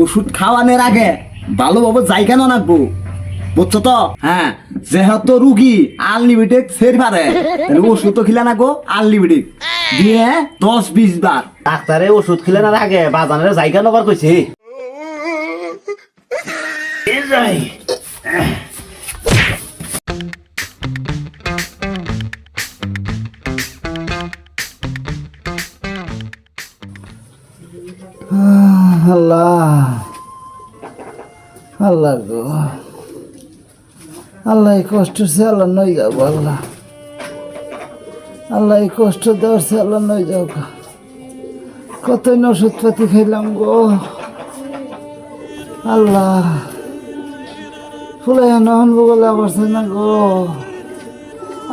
ওষুধ খাওয়ানোর আগে ভালোভাবে জায়গা না রাখব। বুঝছ তো? হ্যাঁ যেহেতু রুগী আনলিমিটেড সের পারে তাহলে ওষুধ তো খিলা নাকবো আনলিমিটেড দিয়ে দশ বিশ বার। ডাক্তারে ওষুধ খেলে না আগে বাজানের জায়গা নবার কইছে। আল্লাহ। আল্লাহ গো। আল্লাহ কষ্ট সে আল্লাহ নই যাব, আল্লাহ। আল্লাহ এই কষ্ট দেওয়ার সে আল্লাহ নই যাও গো। কতই না ওষুধ পাতি খাইলাম গো। আল্লাহ। ফুলে নহন বগলে অবস্থা না গো।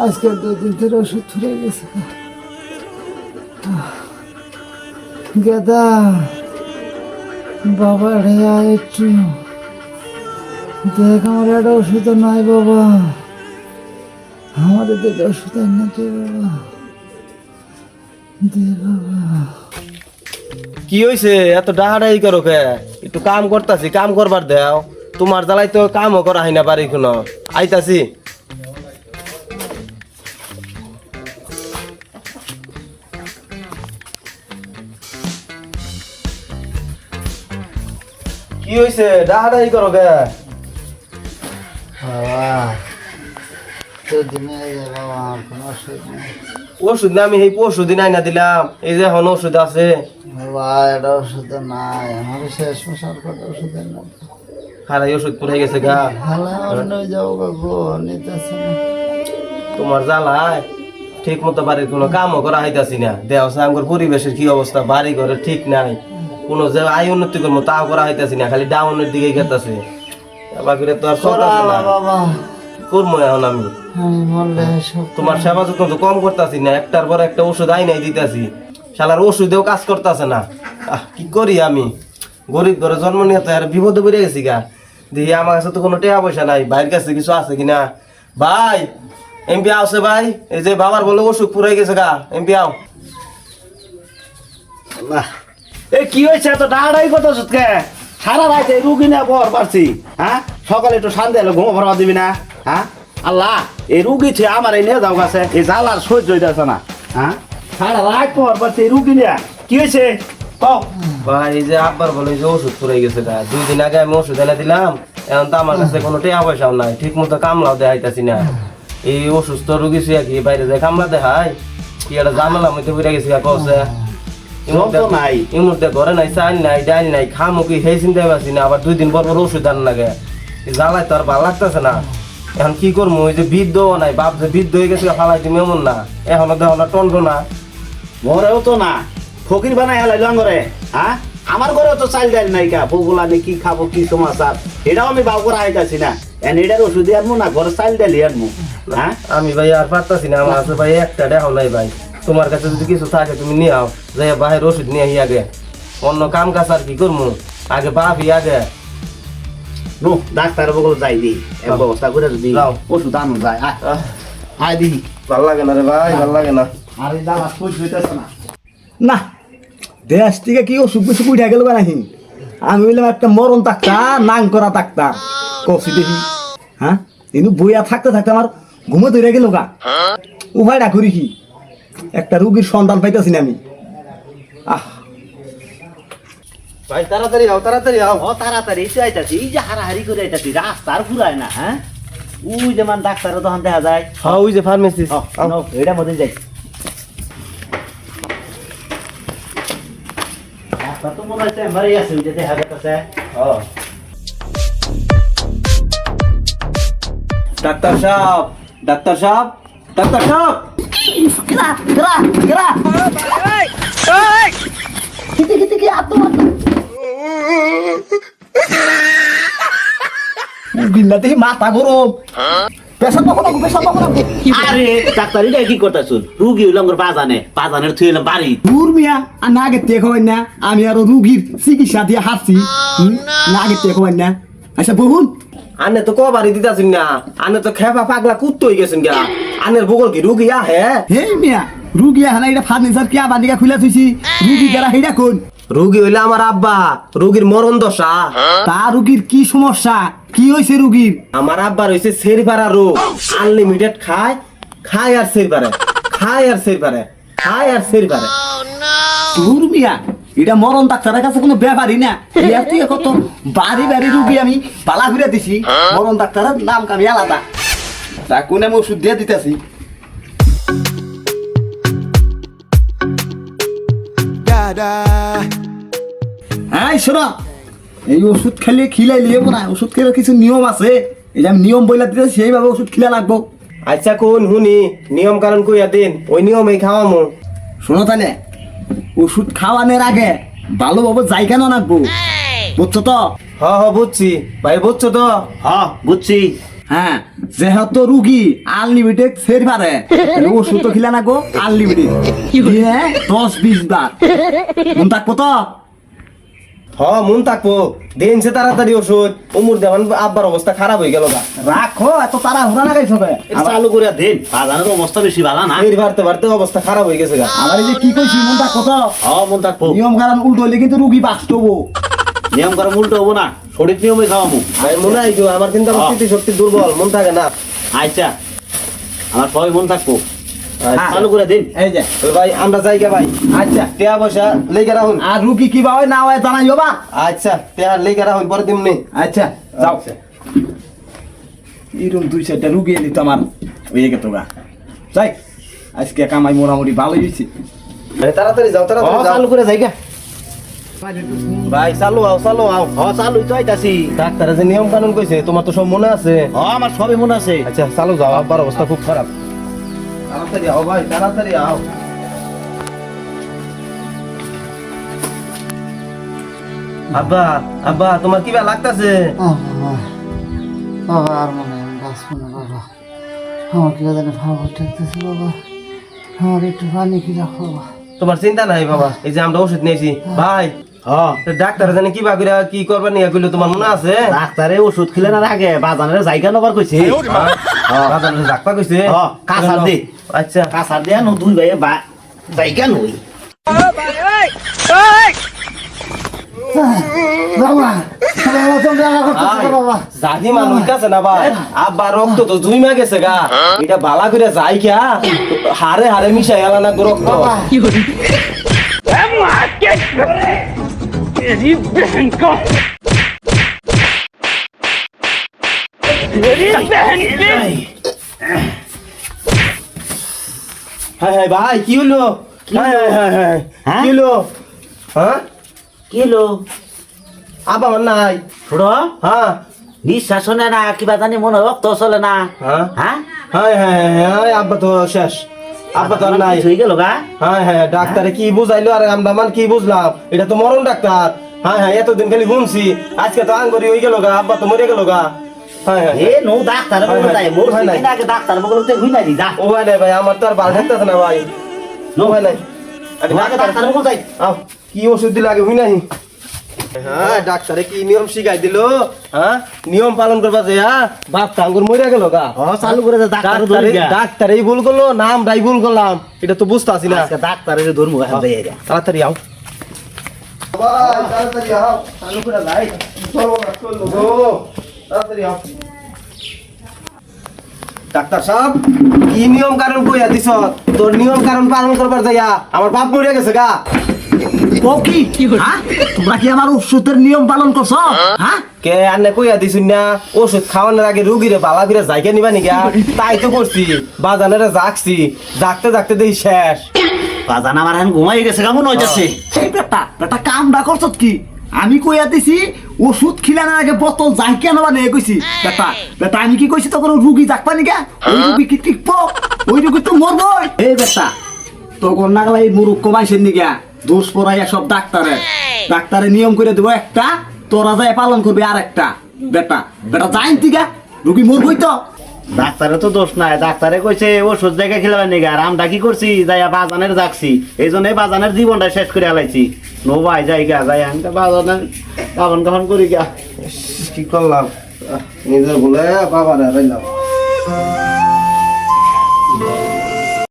আজকে দুই দিন ধরে ওষুধ ফুরে গেছে গেদা বাবা রে একটু দেখ আমার একটা ওষুধ নাই বাবা। আমাদের দিকে ওষুধ না দে বাবা? দে বাবা। কি হইছে? এত ডাহাডাহি করো কে? একটু কাম করতাছি, কাম করবার দেও। তোমার জ্বালাই তো কামও করা হয় না বাড়ি কোনো আইতাছি। কি হইছে? ডাহাডাহি করো কে? ওষুধ নেই না, আমি এই পরশু দিন আইনা দিলাম। এই যে এখন ওষুধ আছে। নাই না নই না তোমার জ্বালায় ঠিক মতো বাড়ির কোনো কামও করা হইতাছি না। দেহ সাঙ্গর পরিবেশের কি অবস্থা? বাড়ি ঘরে ঠিক নাই। কোনো যে আয় উন্নতি করব তাও করা হইতাছি না, খালি ডাউনের দিকে গেতাছে। করে তো আর চলতেছে না। বাবা। করব এখন আমি। মরলে সব তোমার সেবা যত্ন তো কম করতেছি না একটার পর একটা ওষুধ আই নাই দিতেছি। শালার ওষুধেও কাজ করতেছে না। আহ, কি করি আমি? গরিব ঘরে জন্ম নিয়ে তো আর বিপদে পড়ে গেছি গা। দিয়ে আমার কাছে তো কোনো টাকা পয়সা নাই ভাইয়ের কাছে কিছু আছে কিনা? ভাই এমপি আছে ভাই এই যে বাবার বলে ওষুধ পুরাই গেছে গা এমপি আও। এ কি হয়েছে? এত ডাড়াই কত ওষুধ কে সারা রাতে রুগী না বর পারছি হ্যাঁ? সকালে একটু শান্তি হলে ঘুমো ভরবা দিবি না হ্যাঁ? আল্লাহ, এই রুগী ছে আমার এই নিয়ে যাও এই জ্বালার সহ্য হইতেছে না হ্যাঁ? সারা রাত পর পারছি রুগী নিয়ে। কি হয়েছে? ভাই যে আব্বার বলে যে ওষুধ পুরাই গেছে দুই দিন আগে আমি ওষুধ এনে দিলাম, এখন তো আমার কাছে কোনো টাকা পয়সাও নাই ঠিক মতো কামলাও দেখাইতাছি না। এই অসুস্থ রুগী কি বাইরে যায় কামলা দেখায়, কি একটা ঝামেলা মধ্যে পড়ে গেছি নাই। এই মুহূর্তে ঘরে নাই চাল নাই ডাল নাই খামো কি সেই চিন্তা পাচ্ছি না আবার দুই দিন পর পর ওষুধ আন লাগে। জ্বালায় তো আর ভালো লাগতেছে না। এখন কি করব ওই যে বৃদ্ধ নাই বাপ যে বৃদ্ধ হয়ে গেছে ফালাই তুমি এমন না। এখনও দেখো না টন্ড না। মরেও তো না। ফকির বানাই হেলাই লঙ্গরে হ্যাঁ আমার ঘরেও তো চাল ডাল নাই কা বগুলা নি কি খাব কি সমাচার? এটাও আমি বাউ করে আইতাছি না। এন এটার ওষুধ আনব না ঘরে চাল ডালি আনব হ্যাঁ? আমি ভাই আর পারতাছি না আমার ভাই একটা দেখাও নাই ভাই। তোমার কাছে যদি কিছু থাকে তুমি নিয়ে আও যাই বাইরের ওষুধ নিয়ে আহি আগে। অন্য কাম কাজ আর কি করব আগে বাপি আগে। নো ডাক্তার বগল যাই দি। এক ব্যবস্থা করে যদি ওষুধ আনো যায় আয়। আহ, দি ভালো লাগে না রে ভাই ভালো লাগে না। আর এই সহ্য হইতেছে না? না দেশ থেকে কি অসুখ বিসুখ উঠে গেল নাহি? আমি বললাম একটা মরণ ডাক্তার নাং করা ডাক্তার কফি দেখি। হ্যাঁ? কিন্তু বইয়া থাকতে থাকতে আমার ঘুমে ধরে গেল গা। উভয়টা করি কি? একটা রুগীর সন্ধান পাইতেছি না আমি। আহ। ভাই তাড়াতাড়ি আও তাড়াতাড়ি আও। ও তাড়াতাড়ি এসে আইতাছি। এই যে হারাহারি করে আইতাছি রাস্তার ফুরায় না হ্যাঁ? ওই যেমন ডাক্তারও তখন দেখা যায়। হ্যাঁ ওই যে ফার্মেসি এটা মধ্যে যাই। ডাক্তার তো মনে হচ্ছে এবারেই আছে ওই যে দেখা যাচ্ছে ডাক্তার সাহেব ডাক্তার সাহেব ডাক্তার সাহেব। বিল্লা দেখি মাথা গরম। পেশা পাবো না পেশা পাবো না আরে ডাক্তার কি করতেছ রুগী হইলাম বাজানে। বাজানের থুই এলাম বাড়ি। দূর মিয়া আর না আগে দেখো না। আমি আরও রুগীর চিকিৎসা দিয়ে হুম? না আগে দেখো না। আচ্ছা বহুন আনে তো কবারই দিতাছেন না। আনে তো খেপা পাগলা কুত্ত হয়ে গেছেন গা। আনের বগল কি রুগী আহে হে? মিয়া রুগী হানা এটা ফার্নিচার কে আবার দিকে খুলে থুইছি? রুগী গেলা হেডা কোন? রুগী হইলে আমার আব্বা রুগীর মরণ দশা। তা রুগীর কি সমস্যা? কি হয়েছে রুগীর? আমার আব্বার হইছে সেরিপারা রোগ। আনলিমিটেড খায় খায় আর সেরিপারে খায় আর সেরিপারে খায় আর সেরিপারে তোর মিয়া এটা মরণ ডাক্তারের কাছে কোনো ব্যাপারই না। ইয়ার থেকে কত বাড়ি বাড়ি রুগী আমি পালা ঘুরে দিছি মরণ ডাক্তারের নাম কামি আলাদা। তা কোনে আমি ওষুধ দিয়ে দিতেছি। হ্যাঁ শোনো এই ওষুধ খেলে খিলাই লিয়ে না ওষুধ খেলে কিছু নিয়ম আছে। এই যে আমি নিয়ম বইলা দিতে সেইভাবে ওষুধ খিলা লাগবো। আচ্ছা কোন হুনি নিয়ম কারণ কইয়া দিন ওই নিয়মেই খাওয়ামু। শোনো তাহলে ওষুধ খাওয়ানোর আগে ভালো ভালোভাবে জায়গা না রাখব বুঝছ তো? হ হ বুঝছি। ভাই বুঝছ তো? হ্যাঁ বুঝছি। হ্যাঁ যেহেতু রুগী আনলিমিটেড ফের পারে ওষুধ তো খিলা না গো আনলিমিটেড দশ বিশ বার। মন থাকব তো? হ মন থাকব। দিনছে তাড়াতাড়ি ওষুধ। উমুর দেওয়ান আব্বার অবস্থা খারাপ হয়ে গেল গা। রাখো এত তারা হুরা গাইছ এটা চালু করে দিন বাজারের অবস্থা বেশি ভালো না। এর বাড়তে বাড়তে অবস্থা খারাপ হয়ে গেছে গা। আমার এই যে কি কইছি মন থাকব তো হ্যাঁ মন থাকব নিয়ম কারণ উল্টো হইলে কিন্তু রুগী বাঁচতে হব। নিয়ম করে উল্টো হব না শরীর নিয়মে খাওয়াবো ভাই মনে হয় আমার কিন্তু আমার শক্তি দুর্বল মন থাকে না। আচ্ছা আমার সবাই মন থাকব। চালু করে দিন। এই যে। ভাই আমরা যাই ভাই আচ্ছা। টেয়া পয়সা লেগে রাখুন আর রুগী কি বা হয় না হয় বা আচ্ছা টেয়া লেগে রাখুন পরে দিমনি আচ্ছা যাও। আচ্ছা। এরকম দুই চারটা রুগী এলি তো আমার হয়ে গেত গা যাই আজকে কামাই মোটামুটি ভালোই হয়েছে। তাড়াতাড়ি যাও তাড়াতাড়ি চালু করে যাই গা ভাই চালু আও চালু আও। হ চালু তো আইতাছি ডাক্তারে যে নিয়ম কানুন কইছে তোমার তো সব মনে আছে। হ আমার সবই মনে আছে। আচ্ছা চালু যাও আব্বার অবস্থা খুব খারাপ। তাড়াতাড়ি আও ভাই তাড়াতাড়ি আও। আব্বা আব্বা তোমার কি লাগতাছে? বাবা বাবা আর মনে হয় বাঁচবো না বাবা। আমার কি জানি ভাবা ঠেকতেছে বাবা। আমার একটু পানি কি রাখো বাবা। তোমার চিন্তা নাই বাবা। এই যে আমরা ওষুধ নিয়েছি। ভাই হ্যাঁ। ডাক্তার জানি কি বাকিরা কি করবার নিয়ে কইলো তোমার মনে আছে? ডাক্তারে ওষুধ খেলে না আগে বাজারের জায়গা নবার কইছে। কইছে। হ্যাঁ, দে। আচ্ছা। নো দুই বা জানি মানুষ কাছে না ভাই। আব্বা রক্ত তো জুইমা গেছে গা। এটা বালা করে যাই কিয়া হারে হারে মিশাই গেল না রক্ত। হ্যাঁ হ্যাঁ ভাই কি হলো হ্যাঁ হ্যাঁ হ্যাঁ হ্যাঁ হ্যাঁ? কি হলো হ্যাঁ কি হলো আব্বা নাই ছোড়ো হ্যাঁ নিঃশ্বাস নেয় না কিবা জানি মনে রক্ত চলে না হ্যাঁ হ্যাঁ হ্যাঁ হ্যাঁ হ্যাঁ হ্যাঁ আব্বা তো শেষ আব্বা তো আর নাই হয়ে গেল গা হ্যাঁ হ্যাঁ ডাক্তারে কি বুঝাইলো আর আমরা মান কি বুঝলাম এটা তো মরণ ডাক্তার হ্যাঁ হ্যাঁ এতদিন খালি ঘুমছি আজকে তো আঙ্গুরি হয়ে গেল গা আব্বা তো মরে গেল গা হ্যাঁ হ্যাঁ এ নো ডাক্তার বলে। তাই মোর নাই। আগে ডাক্তার বলে তো হই নাই যা। ও ভাই নাই ভাই আমার তো আর ভালো থাকতেছে না ভাই। নো। ভাই নাই। আগে আগে ডাক্তার ডাক্তার বলে যাই আও কি ওষুধ দিলে আগে হুই নাই হ্যাঁ ডাক্তারে কি নিয়ম শিখাই দিল? হ্যাঁ? নিয়ম পালন করবা যে হ্যাঁ? বাপ টাঙ্গুর মরে গেল গা। হ চালু করে ডাক্তার ডাক্তারে ভুল করল নামটাই ভুল করলাম। এটা তো বুঝতে আসি না। আজকে ডাক্তারের ধর্ম তাড়াতাড়ি আও। তাড়াতাড়ি আও। চালু করে যাই চলো চলো। তাড়াতাড়ি আও। ডাক্তার সাহেব কি নিয়ম কারণ কইয়া দিছ? তোর নিয়ম কারণ পালন করবার যাইয়া আমার বাপ মরে গেছে গা। ও কি? হ্যাঁ? তোমরা কি আমার ওষুধের নিয়ম পালন করছ? হ্যাঁ? কে আনে কইয়া দিছুন না? ওষুধ খাওয়ানোর আগে রুগীরে বালা করে জায়গা নিবা নিগা? তাই তো করছি। বাজানেরে জাগছি। জাগতে জাগতে দেখি শেষ। বাজান আমার এখন ঘুমাই গেছে কেমন হইতাছে। এই বেটা বেটা কামটা করছ কি? আমি কইয়া দিছি ওষুধ খিলানোর আগে বোতল যাই কেন বা কইছি বেটা বেটা আমি কি কইছি তখন রুগী যাকবা নিকা ওই রুগী কি টিকবো ওই রুগী তো মরবো এই বেটা তখন নাগলা এই মুরুখ কমাইছেন নিকা দোষ পড়াইয়া সব ডাক্তারে ডাক্তারে নিয়ম করে দেবো একটা তোরা যায় পালন করবে আর একটা বেটা বেটা যাইন তিকা রুগী মরবই তো। ডাক্তারে তো দোষ নাই, ডাক্তারে কইছে ওষুধ জায়গা খেলাবার নাকি, আর আমরা কি করছি? যাইয়া বাজানের যাচ্ছি। এই জন্যই বাজানের জীবনটা শেষ করে আলাইছি। নো ভাই, যাই গা, যাই, আমি তো বাজানের পাবন কাবন করি গা। কি করলাম? নিজের বলে বাবার হারাইলাম